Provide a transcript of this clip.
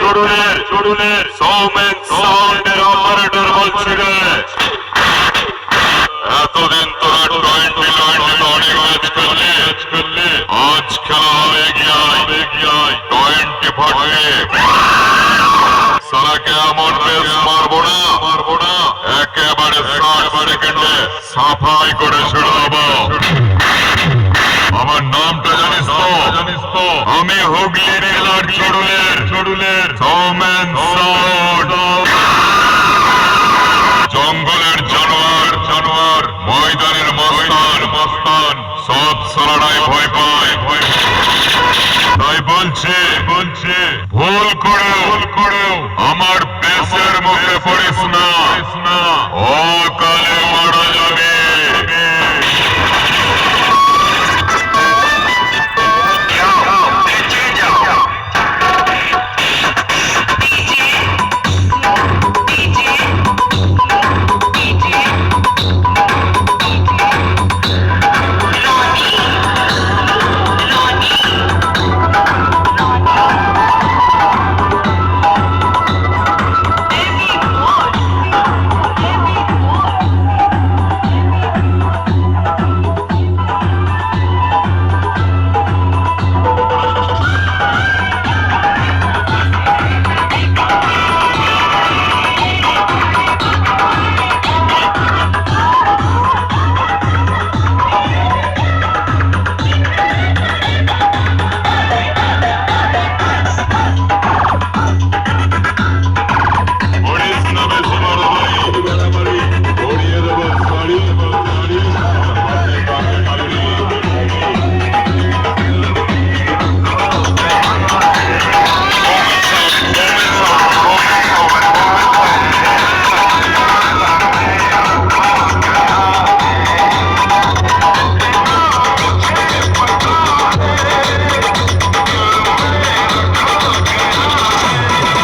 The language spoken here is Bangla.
চড়ুলের চড়ুলের সৌমেন সাউন্ডের অপারেটর বলছি রে। এতদিন তোরা অনেক ম্যাচ করলি। করলি আজ খেলা হবে বেশ মারবো না মারবো না। একেবারে ষাট সেকেন্ডে সাফাই করে ছেড়ে আমি হুগলি জেলার চড়ুলের চড়ুলের। সৌমেন জঙ্গলের জানোয়ার জানোয়ার ময়দানের মস্তান মস্তান। সব সারারাই ভয় পায়। ভয় পায়। তাই বলছে বলছে ভুল করে ভুল করে